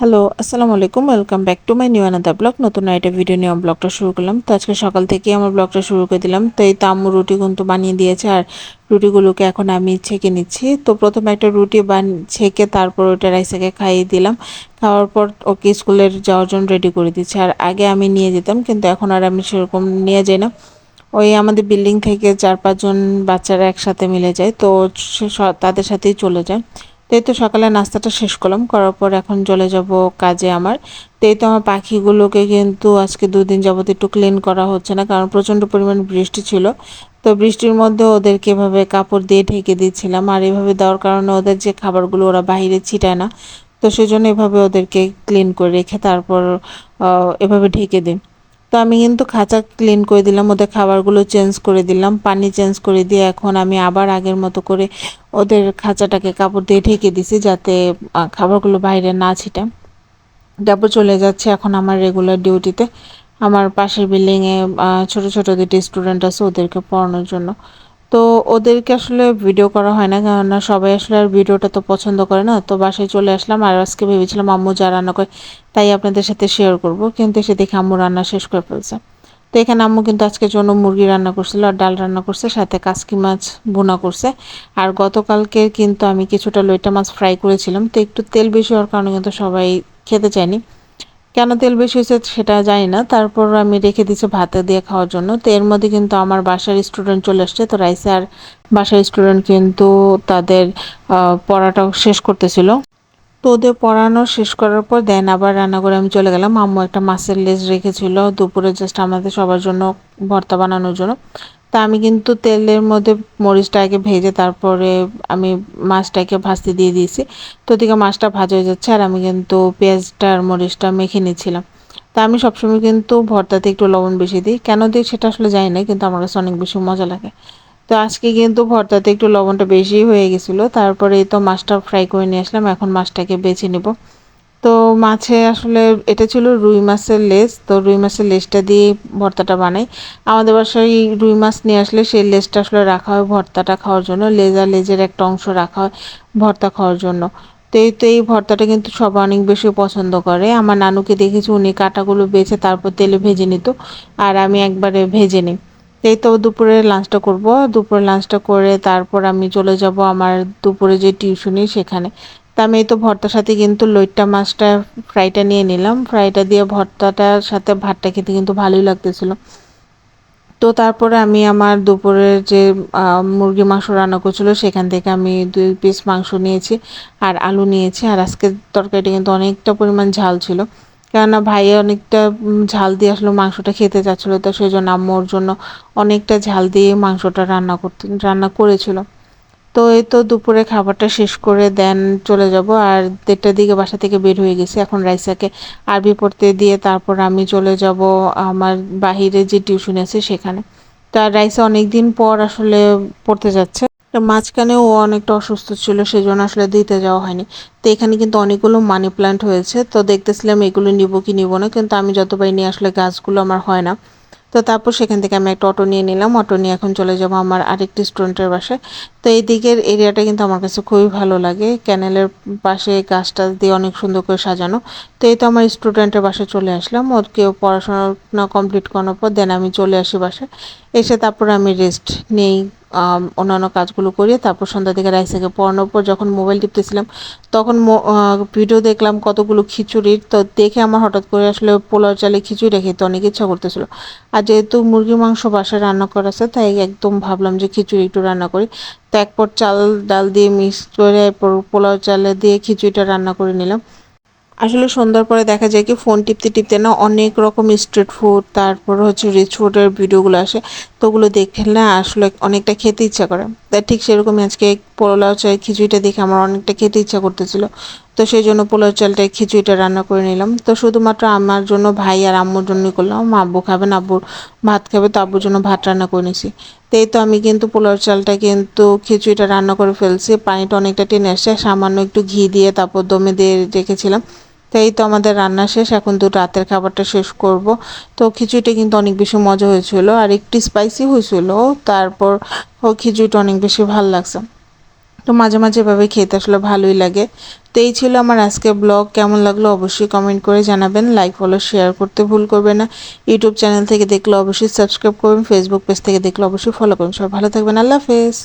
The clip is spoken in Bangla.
হ্যালো আসসালামু আলাইকুম welcome back to my new আনাদা blog নতুন একটা ভিডিও নিয়ে ব্লগটা শুরু করলাম। তো আজকে সকাল থেকেই আমার ব্লগটা শুরু করে দিলাম। তো এই তো আম্মু রুটি কিন্তু বানিয়ে দিয়েছে আর রুটিগুলোকে এখন আমি ছেঁকে নিচ্ছি। তো প্রথমে একটা রুটি বান, ছেঁকে তারপর ওটা রাইসাকে খাইয়ে দিলাম। খাওয়ার পর ওকে স্কুলের যাওয়ার জন্য রেডি করে দিচ্ছি। আর আগে আমি নিয়ে যেতাম, কিন্তু এখন আর আমি সেরকম নিয়ে যাই না। ওই আমাদের বিল্ডিং থেকে চার পাঁচজন বাচ্চারা একসাথে মিলে যায়। তো তাদের সাথেই চলে যায়। তো এই তো সকালে নাস্তাটা শেষ করলাম, করার পর এখন চলে যাব কাজে আমার। তাই তো আমার পাখিগুলোকে কিন্তু আজকে দুদিন যাবত একটু ক্লিন করা হচ্ছে না, কারণ প্রচণ্ড পরিমাণ বৃষ্টি ছিল। তো বৃষ্টির মধ্যে ওদেরকে এভাবে কাপড় দিয়ে ঢেকে দিচ্ছিলাম, আর এভাবে দেওয়ার কারণে ওদের যে খাবারগুলো ওরা বাহিরে ছিটায় না, তো সেই জন্য এভাবে ওদেরকে ক্লিন করে রেখে তারপর এভাবে ঢেকে দিই। তো আমি কিন্তু খাঁচা ক্লিন করে দিলাম, ওদের খাবারগুলো চেঞ্জ করে দিলাম, পানি চেঞ্জ করে দিয়ে এখন আমি আবার আগের মতো করে ওদের খাঁচাটাকে কাপড় দিয়ে ঢেকে দিছি যাতে খাবারগুলো বাইরে না ছিটে। তারপর চলে যাচ্ছে এখন আমার রেগুলার ডিউটিতে আমার পাশের বিল্ডিংয়ে ছোটো ছোটো দুটি স্টুডেন্ট আছে, ওদেরকে পড়ানোর জন্য। তো ওদেরকে আসলে ভিডিও করা হয় না, কেননা সবাই আসলে আর ভিডিওটা তো পছন্দ করে না। তো বাসায় চলে আসলাম আর আজকে ভেবেছিলাম আম্মু যা রান্না করে, তাই আপনাদের সাথে শেয়ার করব। কিন্তু এসে দেখে আম্মু রান্না শেষ করে ফেলছে। তো এখানে আম্মু কিন্তু আজকের জন্য মুরগি রান্না করছিল আর ডাল রান্না করছে, সাথে কাসকি মাছ বোনা করছে। আর গতকালকে কিন্তু আমি কিছুটা লইটা মাছ ফ্রাই করেছিলাম। তো একটু তেল বেশি হওয়ার কারণে কিন্তু সবাই খেতে চায়নি। কেন তেল বেশি হয়েছে সেটা জানি না তারপর আমি রেখে দিচ্ছি ভাতে দিয়ে খাওয়ার জন্য। তো এর মধ্যে কিন্তু আমার বাসার স্টুডেন্ট চলে আসছে। তো রাইসে আর বাসার স্টুডেন্ট কিন্তু তাদের পড়াটা শেষ করতেছিল। তো ওদের পড়ানো শেষ করার পর দেন আবার রান্না করে আমি চলে গেলাম। আম্মু একটা মাছের লেজ রেখেছিল। দুপুরে জাস্ট আমাদের সবার জন্য ভর্তা বানানোর জন্য। তা আমি কিন্তু তেলের মধ্যে মরিচটা আগে ভেজে তারপরে আমি মাছটাকে ভাজতে দিয়ে দিয়েছি। তো ওদিকে মাছটা ভাজা হয়ে যাচ্ছে আর আমি কিন্তু পেঁয়াজটা আর মরিচটা মেখে নিয়েছিলাম তা আমি সবসময় কিন্তু ভর্তাতে একটু লবণ বেশি দিই। কেন দিই সেটা আসলে জানি না, কিন্তু আমার কাছে অনেক বেশি মজা লাগে। তো আজকে কিন্তু ভর্তাতে একটু লবণটা বেশি হয়ে গেছিল। তারপরে তো মাছটা ফ্রাই করে নিয়ে আসলাম। এখন মাছটাকে বেছে নেব। তো মাছে আসলে এটা ছিল রুই মাছের লেজ, তো রুই মাছের লেজটা দিয়ে ভর্তাটা বানাই। আমাদের বাসায় রুই মাছ নিয়ে আসলে সেই লেজটা আসলে রাখা হয় ভর্তাটা খাওয়ার জন্য, লেজা লেজের একটা অংশ রাখা হয় ভর্তা খাওয়ার জন্য। তো এই তো এই ভর্তাটা কিন্তু সবাই অনেক বেশি পছন্দ করে। আমার নানুকে দেখেছি, উনি কাটাগুলো বেছে তারপর তেলে ভেজে নিত আর আমি একবারে ভেজে নিই। এই তো দুপুরে লাঞ্চটা করব। দুপুরে লাঞ্চটা করে তারপর আমি চলে যাব আমার দুপুরে যে টিউশনি সেখানে। তা আমি এই তো ভর্তার সাথে কিন্তু লইট্টা মাছটা ফ্রাইটা নিয়ে নিলাম। ফ্রাইটা দিয়ে ভর্তাটার সাথে ভাতটা খেতে কিন্তু ভালোই লাগতেছিল। তো তারপরে আমি আমার দুপুরের যে মুরগি মাংস রান্না করছিল, সেখান থেকে আমি দুই পিস মাংস নিয়েছি আর আলু নিয়েছি। আর আজকে তরকারিটা কিন্তু অনেকটা পরিমাণ ঝাল ছিল। কেননা ভাই অনেকটা ঝাল দিয়ে আসলে মাংসটা খেতে চাচ্ছিলো। তো সেই জন্য আম্মুর জন্য অনেকটা ঝাল দিয়ে মাংসটা রান্না করতে, রান্না করেছিল। তো এই তো দুপুরে খাবারটা শেষ করে দেন চলে যাব। আর দেড়টার দিকে বাসা থেকে বের হয়ে গেছি। এখন রাইসাকে আরবি পড়তে দিয়ে তারপর আমি চলে যাব আমার বাহিরে যে টিউশন আছে সেখানে। তো আর রাইসা অনেকদিন পর আসলে পড়তে যাচ্ছে। মাঝখানে ও অনেকটা অসুস্থ ছিল সেই জন্য আসলে দিতে যাওয়া হয়নি। তো এখানে কিন্তু অনেকগুলো মানি প্ল্যান্ট হয়েছে। তো দেখতেছিলাম এগুলো নিব কি নিব না, কিন্তু আমি যতবারই নিয়ে আসলে গাছগুলো আমার হয় না। তো তারপর সেখান থেকে আমি একটা অটো নিয়ে নিলাম। অটো নিয়ে এখন চলে যাব আমার আরেকটি স্টুডেন্টের বাসায়। তো এই দিকের এরিয়াটা কিন্তু আমার কাছে খুবই ভালো লাগে। ক্যানেলের পাশে গাছটা দিয়ে অনেক সুন্দর করে সাজানো। তো এই তো আমার স্টুডেন্টের বাসায় চলে আসলাম। ওর কেউ পড়াশোনা কমপ্লিট করানোর পর দেন আমি চলে আসি বাসায়। এসে তারপর আমি রেস্ট নেই অন্যান্য কাজগুলো করিয়ে তারপর সন্ধ্যা থেকে রাইসাকে পড়ানোর পর যখন মোবাইল টিপতেছিলাম, তখন ভিডিও দেখলাম কতগুলো খিচুড়ির। তো দেখে আমার হঠাৎ করে আসলে পোলাও চালে খিচুড়ি রেখে তো অনেক ইচ্ছা করতেছিল। আর যেহেতু মুরগি মাংস বাসায় রান্না করা আছে, তাই একদম ভাবলাম যে খিচুড়ি একটু রান্না করি। তো এক পট চাল, ডাল দিয়ে মিক্স করে এরপর পোলাও চালে দিয়ে খিচুড়িটা রান্না করে নিলাম। আসলে সন্ধ্যার পরে দেখা যায় কি ফোন টিপতে টিপতে না অনেক রকম স্ট্রিট ফুড তারপর হচ্ছে রিচ ফুডের ভিডিওগুলো আসে, তো ওগুলো দেখে না আসলে অনেকটা খেতে ইচ্ছা করে। তাই ঠিক সেরকমই আজকে পোলাও চাল খিচুড়িটা দেখে আমার অনেকটা খেতে ইচ্ছা করতেছিল। তো সেই জন্য পোলাও চালটা খিচুড়িটা রান্না করে নিলাম। তো শুধুমাত্র আমার জন্য ভাই আর আম্মুর জন্যই করলাম। আব্বু খাবেন আব্বুর ভাত খাবে, তো আব্বুর জন্য ভাত রান্না করে নিছি। তো এই তো আমি কিন্তু পোলাও চালটা কিন্তু খিচুড়িটা রান্না করে ফেলছি। পানিটা অনেকটা টেনে আসছে, সামান্য একটু ঘি দিয়ে তারপর দমে দিয়ে রেখেছিলাম। তো এই তো আমাদের রান্না শেষ, এখন তো রাতের খাবারটা শেষ করব। তো খিচুড়িটা কিন্তু অনেক বেশি মজা হয়েছিল, আর একটু স্পাইসি হয়েছিল, তারপর ও খিচুড়িটা অনেক বেশি ভালো লাগছে। তো মাঝে মাঝে এভাবে খেতে আসলে ভালোই লাগে। তো এই ছিল আমার আজকে ব্লগ কেমন লাগল অবশ্যই কমেন্ট করে জানাবেন লাইক ফলো শেয়ার করতে ভুল করবেন না। ইউটিউব চ্যানেল থেকে দেখলে অবশ্যই সাবস্ক্রাইব করবেন ফেসবুক পেজ থেকে দেখলে অবশ্যই ফলো করবেন। সবাই ভালো থাকবেন, আল্লাহ হাফেজ।